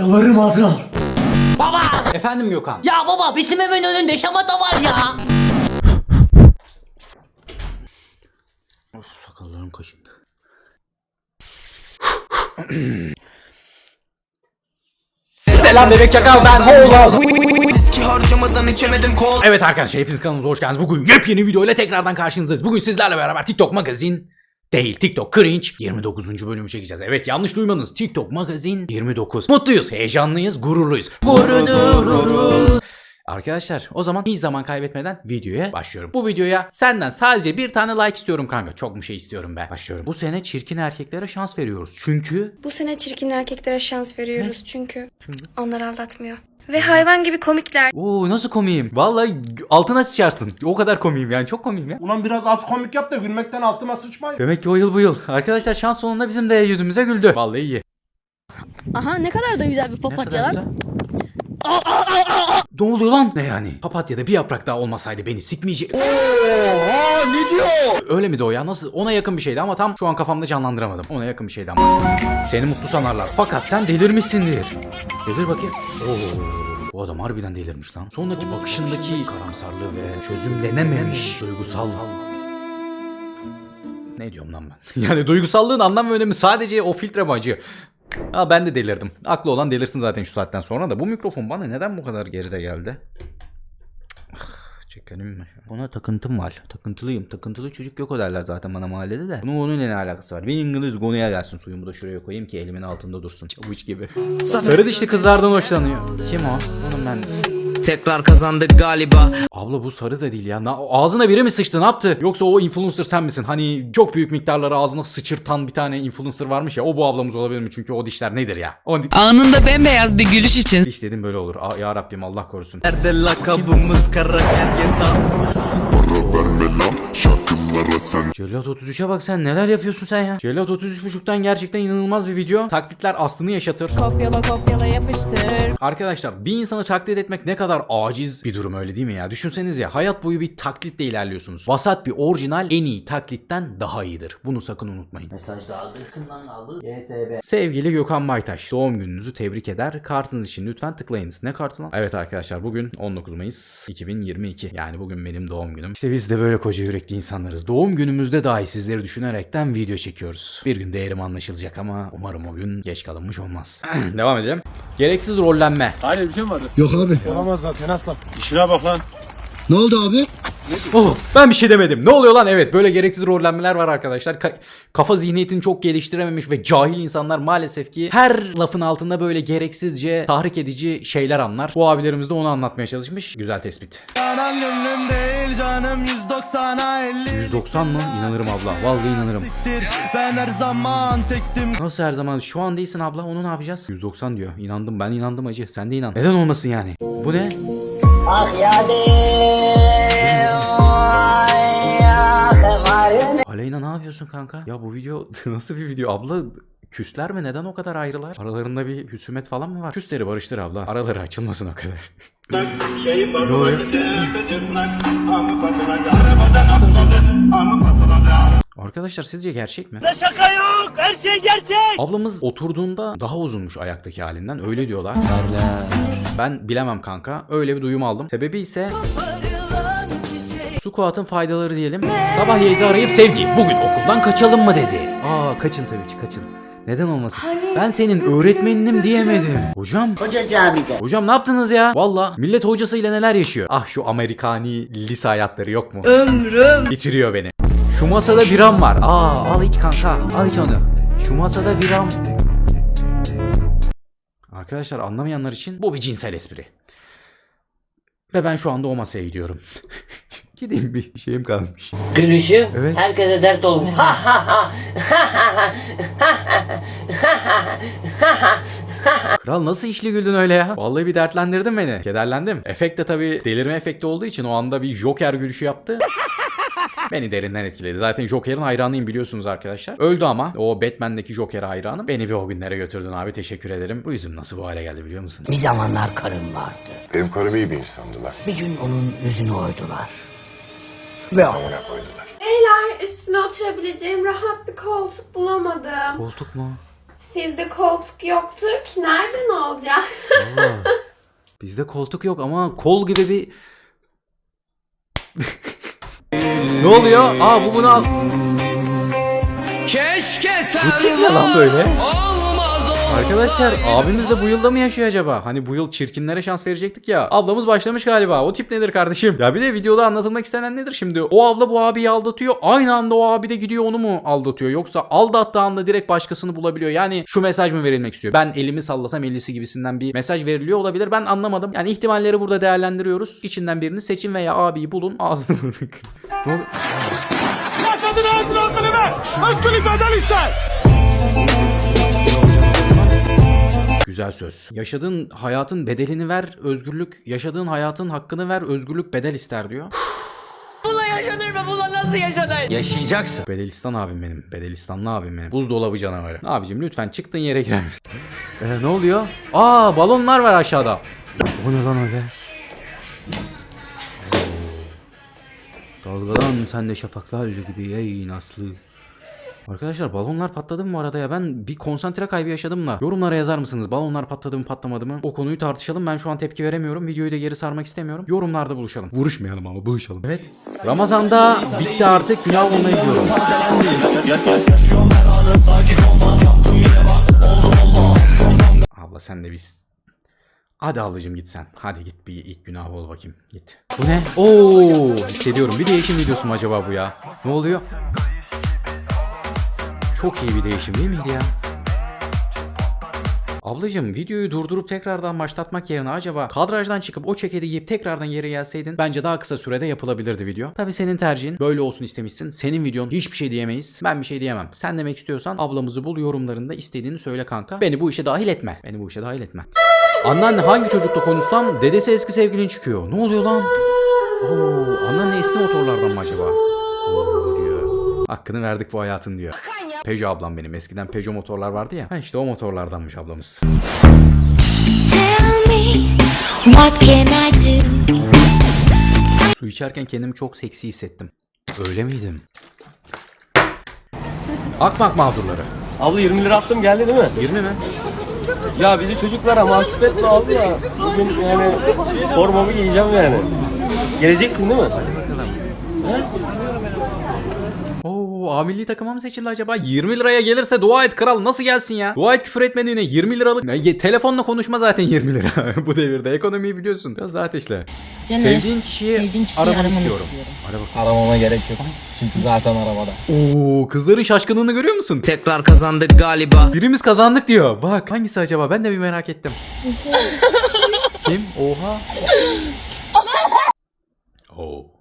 Yalvarırım ağzına al. Baba! Efendim Gökhan. Ya baba bizim evin önünde şamata var ya. Of, sakallarım kaşındı. Selam bebek çakal ben Hola. Eski harcamadan içemedim kol Evet arkadaşlar hepiniz kanalımıza hoş geldiniz. Bugün yepyeni video ile tekrardan karşınızdayız. Bugün sizlerle beraber TikTok magazin değil TikTok cringe 29. bölümü çekeceğiz. Evet yanlış duymadınız. TikTok magazin 29. Mutluyuz, heyecanlıyız, gururluyuz. Gururluyuz. Arkadaşlar o zaman hiç zaman kaybetmeden videoya başlıyorum. Bu videoya senden sadece bir tane like istiyorum kanka. Çok mu şey istiyorum be. Başlıyorum. Bu sene çirkin erkeklere şans veriyoruz. Çünkü Bu sene çirkin erkeklere şans veriyoruz çünkü onlar aldatmıyor. Ve hayvan gibi komikler. Oo nasıl komiyim? Vallahi altına sıçarsın. O kadar komiyim yani çok komiyim ya. Ulan biraz az komik yap da gülmekten altıma sıçmayın. Demek ki o yıl bu yıl. Arkadaşlar şans sonunda bizim de yüzümüze güldü. Vallahi iyi. Aha ne kadar da güzel bir Ne kadar papatya lan. güzel. Ne oluyor lan? Ne yani? Papatya'da bir yaprak daha olmasaydı beni sikmeyecek. Oha ne diyor? Öyle mi de o ya? Nasıl? Ona yakın bir şeydi ama tam şu an kafamda canlandıramadım. Ona yakın bir şeydi ama. Seni mutlu sanarlar. Fakat sen delirmişsindir. Delir bakayım. Oo. Bu adam harbiden delirmiş lan. Sondaki bakışındaki karamsarlığı ve çözümlenememiş duygusal ne diyorum lan ben? Yani duygusallığın anlam ve önemi sadece o filtre mi Ha ben de delirdim. Aklı olan delirsin zaten şu saatten sonra da. Bu mikrofon bana neden bu kadar geride geldi? Ah, Çekelim mi? Buna takıntım var. Takıntılıyım. Takıntılı çocuk yok derler zaten bana mahallede de. Bunun onunla ne alakası var? Bir İngiliz konuya gelsin suyumu da şuraya koyayım ki elimin altında dursun. Çavuş gibi. Sarı dişli kızlardan hoşlanıyor. Kim o? Onun ben... Tekrar kazandık galiba Abla bu sarı da değil ya. Na- ağzına biri mi sıçtı ne yaptı? Yoksa o influencer sen misin? Hani çok büyük miktarları ağzına sıçırtan bir tane influencer varmış ya. O bu ablamız olabilir mi? Çünkü o dişler nedir ya? O di- Anında bembeyaz bir gülüş için diş dedim böyle olur. Aa, ya Rabbim Allah korusun. Nerede lakabımız kara gergedan Cellat 33'e bak sen neler yapıyorsun sen ya? Cellat 33.5'tan gerçekten inanılmaz bir video. Taklitler aslını yaşatır. Kopyala kopyala yapıştır. Arkadaşlar bir insanı taklit etmek ne kadar aciz bir durum öyle değil mi ya? Düşünseniz ya hayat boyu bir taklitle ilerliyorsunuz. Vasat bir orijinal en iyi taklitten daha iyidir. Bunu sakın unutmayın. Mesaj aldı. Kimden aldı? GSB. Sevgili Gökhan Maytaş, doğum gününüzü tebrik eder. Kartınız için lütfen tıklayınız. Ne kartı lan? Evet arkadaşlar bugün 19 Mayıs 2022. Yani bugün benim doğum günüm. İşte biz de böyle koca yürekli insanlarız. Doğum günümüzde dahi sizleri düşünerekten video çekiyoruz. Bir gün değerim anlaşılacak ama umarım o gün geç kalınmış olmaz. Devam edelim. Gereksiz rollenme. Hayır bir şey mi vardı? Yok abi. Olamaz zaten aslan. İşine bak lan. Ne oldu abi? Oh, ben bir şey demedim. Ne oluyor lan? Evet böyle gereksiz rollenmeler var arkadaşlar. Ka- kafa zihniyetini çok geliştirememiş ve cahil insanlar maalesef ki her lafın altında böyle gereksizce tahrik edici şeyler anlar. Bu abilerimiz de onu anlatmaya çalışmış. Güzel tespit. Yanan gönlüm değil canım 190'a 50 190 mı? İnanırım abla. Vallahi inanırım. Ben her zaman tektim Nasıl her zaman? Şu an değilsin abla. Onu ne yapacağız? 190 diyor. İnandım. Ben inandım acı. Sen de inan. Neden olmasın yani? Bu ne? Aleyna ne yapıyorsun kanka? Ya bu video nasıl bir video? Abla küsler mi? Neden o kadar ayrılar? Aralarında bir husumet falan mı var? Küsleri barıştır abla. Araları açılmasın o kadar. ne oluyor? Arkadaşlar sizce gerçek mi? Şaka yok her şey gerçek. Ablamız oturduğunda daha uzunmuş ayaktaki halinden öyle diyorlar. Ben bilemem kanka. Öyle bir duyum aldım. Sebebi ise Squat'ın faydaları diyelim. Sabah 7'de arayıp sevgi bugün okuldan kaçalım mı dedi. Aa kaçın tabii ki kaçın. Neden olmasın? Ben senin öğretmeninim diyemedim. Hocam. Hoca camide. Hocam ne yaptınız ya? Valla millet hocasıyla neler yaşıyor. Ah şu Amerikani lise hayatları yok mu? ömrüm Bitiriyor beni. Şu masada biram var. Aa al iç kanka. Al iç onu. Şu masada biram. Arkadaşlar anlamayanlar için bu bir cinsel espri. Ve ben şu anda o masaya gidiyorum. Gideyim bir şeyim kalmış. Gülüşü Evet. herkese dert olmuş. Kral nasıl işli güldün öyle ya? Vallahi bir dertlendirdin beni. Kederlendim. Efekt de tabii delirme efekti olduğu için o anda bir Joker gülüşü yaptı. Beni derinden etkiledi. Zaten Joker'in hayranıyım biliyorsunuz arkadaşlar. Öldü ama o Batman'deki Joker hayranım. Beni bir o günlere götürdün abi teşekkür ederim. Bu yüzüm nasıl bu hale geldi biliyor musun? Bir zamanlar karım vardı. Benim karım iyi bir insandılar. Bir gün onun yüzünü oydular. Ve Amına koydular. Beyler üstüne oturabileceğim rahat bir koltuk bulamadım. Koltuk mu? Sizde koltuk yoktur ki nereden olacak? Bizde koltuk yok ama kol gibi bir... ne oluyor? Aa bu bunu al. Keşke Bu tip ne lan böyle? Arkadaşlar abimiz de bu yılda mı yaşıyor acaba? Hani bu yıl çirkinlere şans verecektik ya. Ablamız başlamış galiba. O tip nedir kardeşim? Ya bir de videoda anlatılmak istenen nedir şimdi? O abla bu abiyi aldatıyor. Aynı anda o abi de gidiyor onu mu aldatıyor? Yoksa aldattığı anda direkt başkasını bulabiliyor. Yani şu mesaj mı verilmek istiyor? Ben elimi sallasam ellisi gibisinden bir mesaj veriliyor olabilir. Ben anlamadım. Yani ihtimalleri burada değerlendiriyoruz. İçinden birini seçin veya abiyi bulun. Ağzını vurduk. ne oldu? Yaşadın ağzını hakkını ver. Özgürlük bedel ister. Güzel söz. Yaşadığın hayatın bedelini ver, özgürlük. Yaşadığın hayatın hakkını ver, özgürlük bedel ister diyor. Buna yaşanır mı? Buna nasıl yaşanır? Yaşayacaksın. Bedelistan abim benim. Bedelistanlı abim benim. Buzdolabı canavarı. Abicim lütfen çıktığın yere girer misin? Ee, ne oluyor? Aa balonlar var aşağıda. O ne lan öyle? Dalgalan sen de şafaklar gibi ey Naslı. Arkadaşlar balonlar patladı mı bu arada ya? Ben bir konsantre kaybı yaşadım da. Yorumlara yazar mısınız? Balonlar patladı mı patlamadı mı? O konuyu tartışalım. Ben şu an tepki veremiyorum. Videoyu da geri sarmak istemiyorum. Yorumlarda buluşalım. Vuruşmayalım ama buluşalım. Evet. Ramazan'da bitti artık. Günah olmayı biliyorum. Abla sen de biz. Hadi ablacım git sen. Hadi git bir ilk günah ol bakayım. Git. Bu ne? Oo hissediyorum. Bir değişim videosu mu acaba bu ya? Ne oluyor? Çok iyi bir değişim değil miydi ya? Ablacım videoyu durdurup tekrardan başlatmak yerine acaba kadrajdan çıkıp o çekedi yiyip tekrardan yere gelseydin bence daha kısa sürede yapılabilirdi video. Tabi senin tercihin böyle olsun istemişsin. Senin videon hiçbir şey diyemeyiz. Ben bir şey diyemem. Sen demek istiyorsan ablamızı bul yorumlarında istediğini söyle kanka. Beni bu işe dahil etme. Beni bu işe dahil etme. Anneanne hangi çocukla konuşsam dedesi eski sevgilin çıkıyor. Ne oluyor lan? Oo, anneanne eski motorlardan mı acaba? Oo diyor. Hakkını verdik bu hayatın diyor. Peugeot ablam benim. Eskiden Peugeot motorlar vardı ya. Ha işte o motorlardanmış ablamız. Tell me what can I do? Su içerken kendimi çok seksi hissettim. Öyle miydim? Akmak mağdurları. Abla 20 lira attım geldi değil mi? 20 mi? Ya bizi çocuklara mahcup etme abi ya. Bugün yani formamı giyeceğim yani. Geleceksin değil mi? Oo, A milli takıma mı seçildi acaba? 20 liraya gelirse dua et kral nasıl gelsin ya? Dua et küfür etmediğine 20 liralık. Ne, ye- telefonla konuşma zaten 20 lira bu devirde. Ekonomiyi biliyorsun. Biraz daha ateşle. sevdiğin kişiyi, sevdiğin kişiyi aramanı istiyorum. istiyorum. Ara. Aramama gerek yok. Çünkü zaten arabada. Oo, kızların şaşkınlığını görüyor musun? Tekrar kazandık galiba. Birimiz kazandık diyor. Bak hangisi acaba? Ben de bir merak ettim. Kim? Oha. Oo.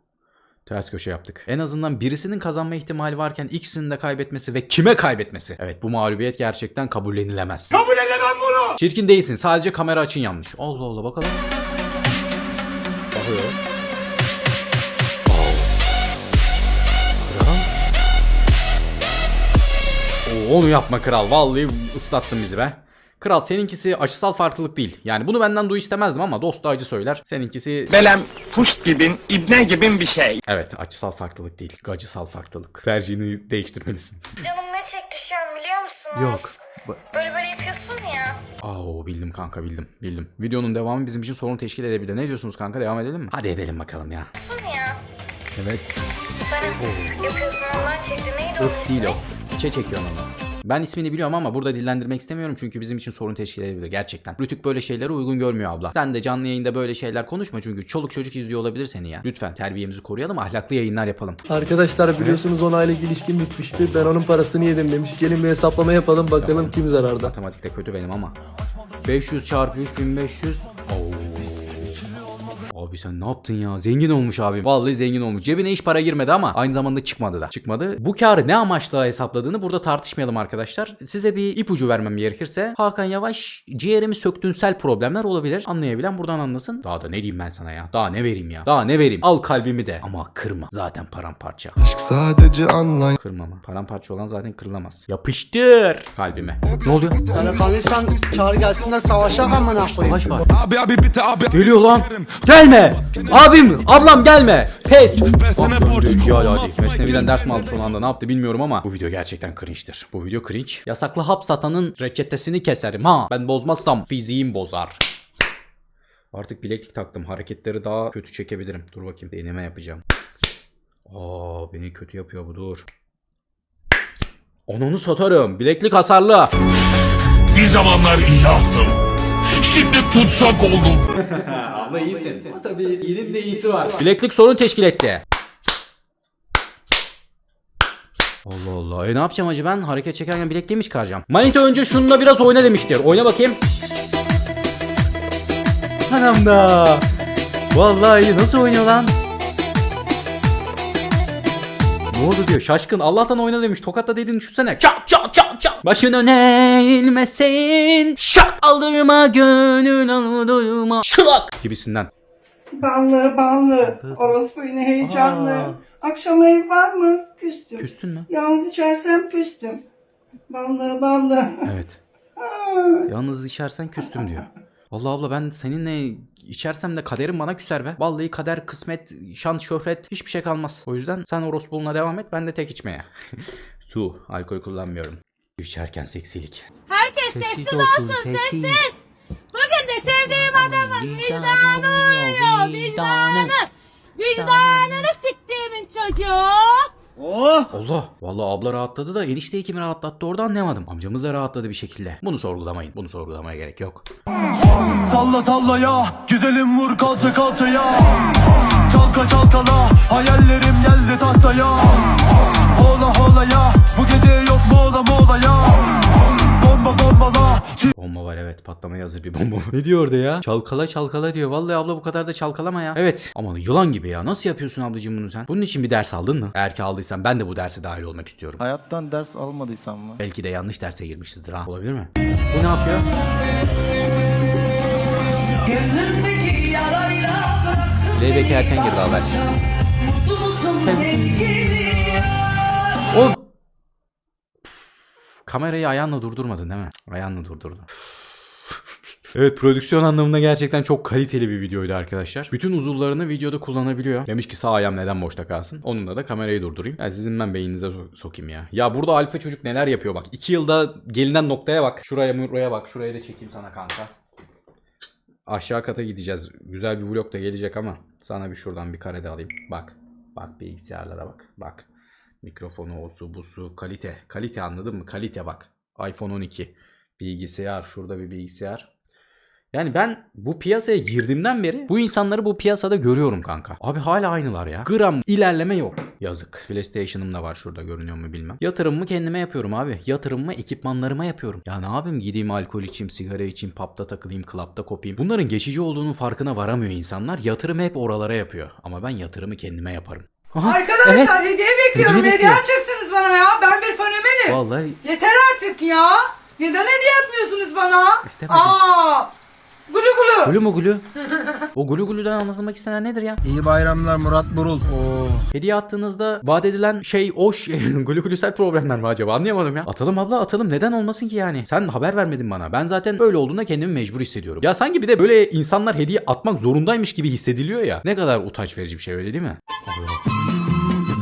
Ters köşe yaptık. En azından birisinin kazanma ihtimali varken ikisinin de kaybetmesi ve kime kaybetmesi? Evet bu mağlubiyet gerçekten kabullenilemez. Kabul edemem bunu. Çirkin değilsin. Sadece kamera açın yanlış. Allah Allah bakalım. Bakıyor. Kral. Oo, onu yapma kral. Vallahi ıslattın bizi be. Kral seninkisi açısal farklılık değil. Yani bunu benden duy istemezdim ama dost acı söyler. Seninkisi Belem puşt gibin, ibne gibin bir şey. evet açısal farklılık değil. Gacısal farklılık. Tercihini değiştirmelisin. Canım ne çekti şu an biliyor musunuz? Yok. Böyle böyle yapıyorsun ya. Aa bildim kanka bildim bildim. Videonun devamı bizim için sorun teşkil edebilir. Ne diyorsunuz kanka devam edelim mi? Hadi edelim bakalım ya. Yapıyorsun ya. Evet. Böyle yapıyorsun ondan çekti. Neydi onun Öf değil o. İçe çekiyorum onu. Ben ismini biliyorum ama burada dillendirmek istemiyorum çünkü bizim için sorun teşkil edebilir gerçekten. Rütük böyle şeylere uygun görmüyor abla. Sen de canlı yayında böyle şeyler konuşma çünkü çoluk çocuk izliyor olabilir seni ya. Lütfen terbiyemizi koruyalım ahlaklı yayınlar yapalım. Arkadaşlar biliyorsunuz 10 aylık ilişkim bitmişti. Ben onun parasını yedim demiş. Gelin bir hesaplama yapalım bakalım kim zararda. Matematikte kötü benim ama. 500 çarpı 3500. Oo. Abi sen ne yaptın ya? Zengin olmuş abi. Vallahi zengin olmuş. Cebine hiç para girmedi ama aynı zamanda çıkmadı da. Çıkmadı. Bu karı ne amaçla hesapladığını burada tartışmayalım arkadaşlar. Size bir ipucu vermem gerekirse Hakan Yavaş ciğerimi söktünsel problemler olabilir. Anlayabilen buradan anlasın. Daha da ne diyeyim ben sana ya? Daha ne vereyim ya? Daha ne vereyim? Al kalbimi de. Ama kırma. Zaten paramparça. Aşk sadece anlayın Kırma mı? Paramparça olan zaten kırılamaz. Yapıştır kalbime. Ne oluyor? Delikanlıysan çağır gelsinler savaşa amına koyayım. Savaş var. Abi abi bitti abi. Geliyor lan. Gelme. Gelme. Abim, ablam gelme. Pes. Ya hadi. Mesnevi'den ders mi aldı son anda ne yaptı bilmiyorum ama bu video gerçekten cringe'tir. Bu video cringe. Yasaklı hap satanın reçetesini keserim ha. Ben bozmazsam fiziğim bozar. Artık bileklik taktım. Hareketleri daha kötü çekebilirim. Dur bakayım deneme yapacağım. Aa beni kötü yapıyor bu dur. Onunu satarım. Bileklik hasarlı. Bir zamanlar ilahtım. Şimdi tutsak oldum. Ama iyisin. Ama tabii iyinin de iyisi var. Bileklik sorun teşkil etti. Allah Allah. E ne yapacağım acaba ben? Hareket çekerken bilekliği mi çıkaracağım? Manita önce şununla biraz oyna demiştir. Oyna bakayım. Anam da. Vallahi nasıl oynuyor lan? Ne oldu diyor. Şaşkın. Allah'tan oyna demiş. Tokatla dediğini düşünsene. Çat çat çat çat Başın öne eğilmesin. Şak. Aldırma gönül aldırma. Şılak. Gibisinden. Ballı ballı, orospu yine heyecanlı. Akşam ev var mı? Küstüm. Küstün mü? Yalnız içersem küstüm. Ballı ballı. Evet. Yalnız içersen küstüm diyor. Allah abla ben seninle içersem de kaderim bana küser be. Vallahi kader, kısmet, şan, şöhret hiçbir şey kalmaz. O yüzden sen orospuluğuna devam et ben de tek içmeye. Su, alkol kullanmıyorum. İçerken seksilik. Herkes sessiz olsun sessiz. Bugün de sevdiğim adamın vicdanı uyuyor. Vicdanı. Vicdanını siktiğimin çocuğu. Allah. Vallahi abla rahatladı da enişteyi kimi rahatlattı orada anlayamadım. Amcamız da rahatladı bir şekilde. Bunu sorgulamayın. Bunu sorgulamaya gerek yok. Salla salla ya Güzelim vur kalça kalçaya Çalka çalkala Hayallerim patlamaya hazır bir bomba. ne diyor orada ya? Çalkala çalkala diyor. Vallahi abla bu kadar da çalkalama ya. Evet. Ama yılan gibi ya. Nasıl yapıyorsun ablacığım bunu sen? Bunun için bir ders aldın mı? Eğer ki aldıysan ben de bu derse dahil olmak istiyorum. Hayattan ders almadıysam mı? Belki de yanlış derse girmişizdir ha. Olabilir mi? Bu ne yapıyor? Playback'e erken girdi haber. O Pf, kamerayı ayağınla durdurmadın değil mi? Ayağınla durdurdun. Evet prodüksiyon anlamında gerçekten çok kaliteli bir videoydu arkadaşlar. Bütün uzuvlarını videoda kullanabiliyor. Demiş ki sağ ayağım neden boşta kalsın. Onunla da kamerayı durdurayım. Ya sizin ben beyninize so- sokayım ya. Ya burada alfa çocuk neler yapıyor bak. 2 yılda gelinen noktaya bak. Şuraya buraya bak. Şuraya da çekeyim sana kanka. Aşağı kata gideceğiz. Güzel bir vlog da gelecek ama sana bir şuradan bir kare de alayım. Bak. Bak bilgisayarlara bak. Bak. Mikrofonu, o bu su, kalite. Kalite anladın mı? Kalite bak. iPhone 12. Bilgisayar. Şurada bir bilgisayar. Yani ben bu piyasaya girdiğimden beri bu insanları bu piyasada görüyorum kanka. Abi hala aynılar ya. Gram ilerleme yok. Yazık. PlayStation'ım da var şurada görünüyor mu bilmem. Yatırımımı kendime yapıyorum abi. Yatırımımı ekipmanlarıma yapıyorum. Ya ne yapayım gideyim alkol içeyim, sigara içeyim, pub'da takılayım, club'da kopayım. Bunların geçici olduğunun farkına varamıyor insanlar. Yatırımı hep oralara yapıyor. Ama ben yatırımı kendime yaparım. Aha, Arkadaşlar hediye bekliyorum. Hediye Hediye atacaksınız bana ya. Ben bir fenomenim. Vallahi Yeter artık ya. Neden hediye atmıyorsunuz bana? İstemedim. Aa! Gulu gulu. Gulu mu gulu? o gulu guludan anlatılmak istenen nedir ya? İyi bayramlar Murat Burul Hediye attığınızda vaat edilen şey o şey gulu gülüsel problemler mi acaba anlayamadım ya. Atalım abla atalım neden olmasın ki yani. Sen haber vermedin bana. Ben zaten böyle olduğunda kendimi mecbur hissediyorum. Ya sanki bir de böyle insanlar hediye atmak zorundaymış gibi hissediliyor ya. Ne kadar utanç verici bir şey öyle değil mi?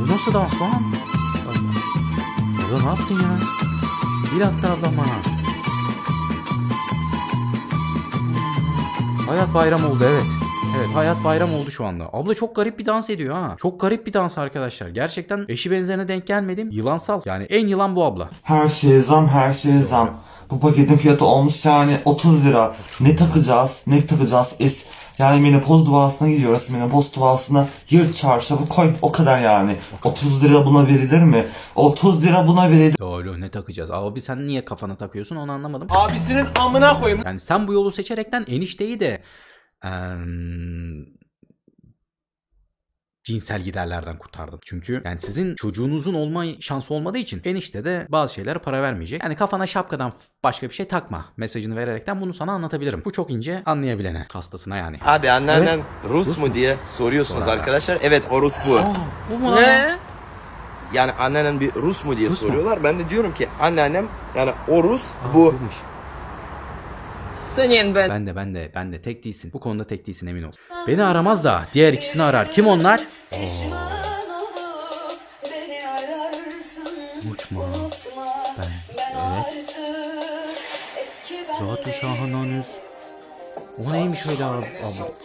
Bu nasıl dans lan? Abla ne yaptın ya? Bir attı ablam bana. Hayat bayram oldu evet. Evet hayat bayram oldu şu anda. Abla çok garip bir dans ediyor ha. Çok garip bir dans arkadaşlar. Gerçekten eşi benzerine denk gelmedim. Yılansal. Yani en yılan bu abla. Her şeye zam, her şeye zam. Bu paketin fiyatı olmuş yani 30 lira. Ne takacağız? Ne takacağız? Es yani menopoz duasına gidiyoruz. Menopoz duasına yırt çarşafı koy. O kadar yani. 30 lira buna verilir mi? 30 lira buna verilir Doğru ne takacağız? Abi sen niye kafana takıyorsun onu anlamadım. Abisinin amına koyayım. Yani sen bu yolu seçerekten enişteyi de em, cinsel giderlerden kurtardın. Çünkü yani sizin çocuğunuzun olma şansı olmadığı için enişte de bazı şeylere para vermeyecek. Yani kafana şapkadan başka bir şey takma mesajını vererekten bunu sana anlatabilirim. Bu çok ince anlayabilene. Hastasına yani. Abi anneannen Rus, mu diye soruyorsunuz Sorar. arkadaşlar. Evet o Rus bu. Aa, bu mu lan? Yani anneannen bir Rus mu diye Rus mu? soruyorlar. Ben de diyorum ki anneannem yani o Rus Aa, bu. buymuş. Senin ben. Ben de ben de ben de tek değilsin. Bu konuda tek değilsin emin ol. Beni aramaz da diğer ikisini arar. Kim onlar? Unutma. Ben. Evet. Zatü şahananüz. O neymiş öyle ab-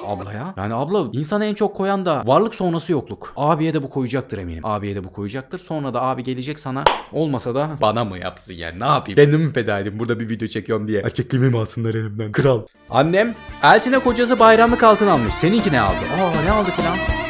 abla, abla ya? Yani abla insana en çok koyan da varlık sonrası yokluk. Abiye de bu koyacaktır eminim. Abiye de bu koyacaktır. Sonra da abi gelecek sana olmasa da bana mı yapsın yani ne yapayım? Kendimi mi feda edeyim burada bir video çekiyorum diye. Erkekliğimi mi alsınlar elimden kral. Annem Elçin'e kocası bayramlık altın almış. Seninki ne aldı? Aa ne aldı falan?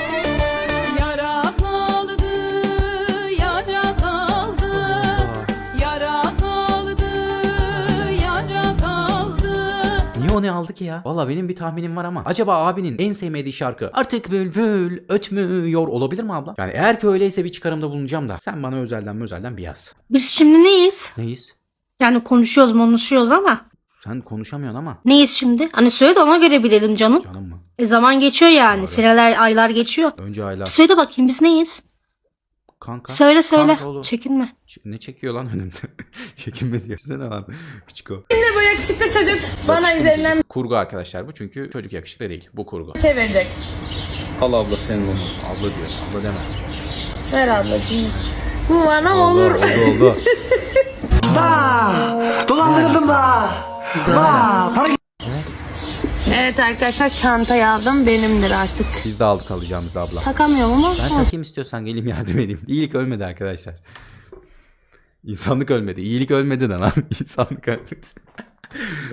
Niye o ne aldı ki ya? Valla benim bir tahminim var ama. Acaba abinin en sevmediği şarkı artık bülbül ötmüyor olabilir mi abla? Yani eğer ki öyleyse bir çıkarımda bulunacağım da. Sen bana özelden özelden bir yaz. Biz şimdi neyiz? Neyiz? Yani konuşuyoruz konuşuyoruz ama. Sen konuşamıyorsun ama. Neyiz şimdi? Hani söyle de ona göre bilelim canım. Canım mı? E zaman geçiyor yani. Seneler aylar geçiyor. Önce aylar. Söyle bakayım biz neyiz? Kanka. Söyle söyle. Kanka oğlum. Çekinme. Ç- Ne çekiyor lan önümde? Çekinme diye. Size ne lan? Küçük o. Şimdi bu yakışıklı çocuk bana üzerinden Kurgu arkadaşlar bu çünkü çocuk yakışıklı değil. Bu kurgu. sevecek. Allah abla senin olsun. Abla diyor. Abla deme. Ver ablacığım. Bu bana Oldu olur. oldu oldu. Dolandırıldım da. Vaa, para Evet arkadaşlar çantayı aldım benimdir artık. Biz de aldık alacağımız abla. Takamıyorum ama. Ben takayım istiyorsan geleyim yardım edeyim. İyilik ölmedi arkadaşlar. İnsanlık ölmedi. İyilik ölmedi de lan. İnsanlık ölmedi.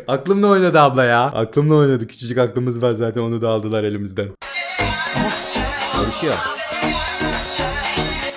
Aklımla oynadı abla ya. Aklımla oynadı. Küçücük aklımız var zaten onu da aldılar elimizden. Karışıyor.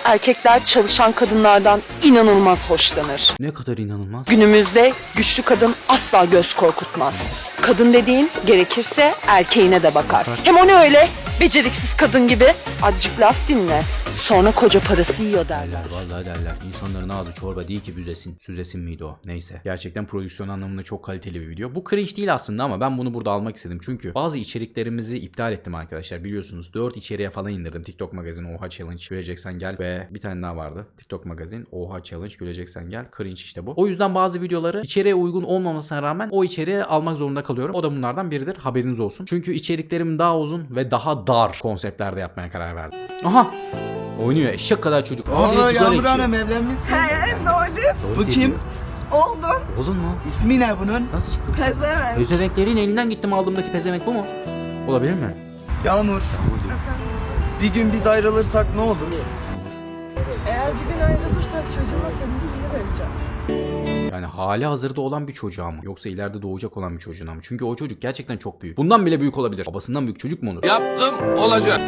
Erkekler çalışan kadınlardan inanılmaz hoşlanır. Ne kadar inanılmaz. Günümüzde güçlü kadın asla göz korkutmaz. Kadın dediğin gerekirse erkeğine de bakar. Hem o ne öyle? Beceriksiz kadın gibi. Azıcık laf dinle. Sonra koca parası yiyor derler. Vallahi derler. İnsanların ağzı çorba değil ki büzesin. Süzesin miydi o? Neyse. Gerçekten prodüksiyon anlamında çok kaliteli bir video. Bu cringe değil aslında ama ben bunu burada almak istedim. Çünkü bazı içeriklerimizi iptal ettim arkadaşlar. Biliyorsunuz 4 içeriğe falan indirdim. TikTok magazin, Oha Challenge, Güleceksen Gel ve bir tane daha vardı. TikTok magazin, Oha Challenge, Güleceksen Gel. Cringe işte bu. O yüzden bazı videoları içeriğe uygun olmamasına rağmen o içeriği almak zorunda kalıyorum. O da bunlardan biridir. Haberiniz olsun. Çünkü içeriklerim daha uzun ve daha dar konseptlerde yapmaya karar verdim. Aha! Oynuyor eşek kadar çocuk. Aa, sigara içiyor. evlenmişsin. He, doğru. Doğru dedi. Oğlum. Oğlum mu? İsmi ne bunun? Nasıl çıktı? Pezevenk. Pezevenklerin elinden gittim aldığımdaki pezevenk bu mu? Olabilir mi? Yağmur. Bir gün biz ayrılırsak ne olur? Bir gün ayrılırsak çocuğuma senin ismini vereceğim. Yani hali hazırda olan bir çocuğa mı? Yoksa ileride doğacak olan bir çocuğuna mı? Çünkü o çocuk gerçekten çok büyük. Bundan bile büyük olabilir. Babasından büyük çocuk mu olur? Yaptım olacak.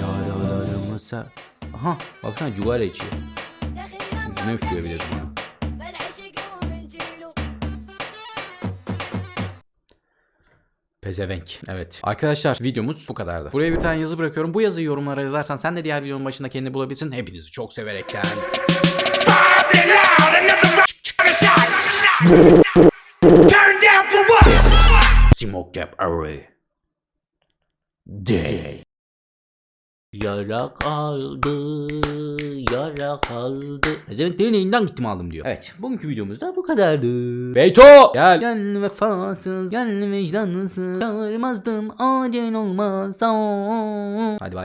Yaralarımıza... Aha baksana cigara içiyor. Yüzüne üflüyor bir de Pezevenk. Evet. Arkadaşlar videomuz bu kadardı. Buraya bir tane yazı bırakıyorum. Bu yazıyı yorumlara yazarsan sen de diğer videonun başında kendini bulabilirsin. Hepinizi çok severekten. Smoke. Day. Yara kaldı, yara kaldı. Pezevenklerin elinden gittim aldım diyor. Evet, bugünkü videomuz da bu kadardı. Beyto! Gel. Gel vefasız, gel vicdansız. Çağırmazdım acil olmaz. Hadi bay.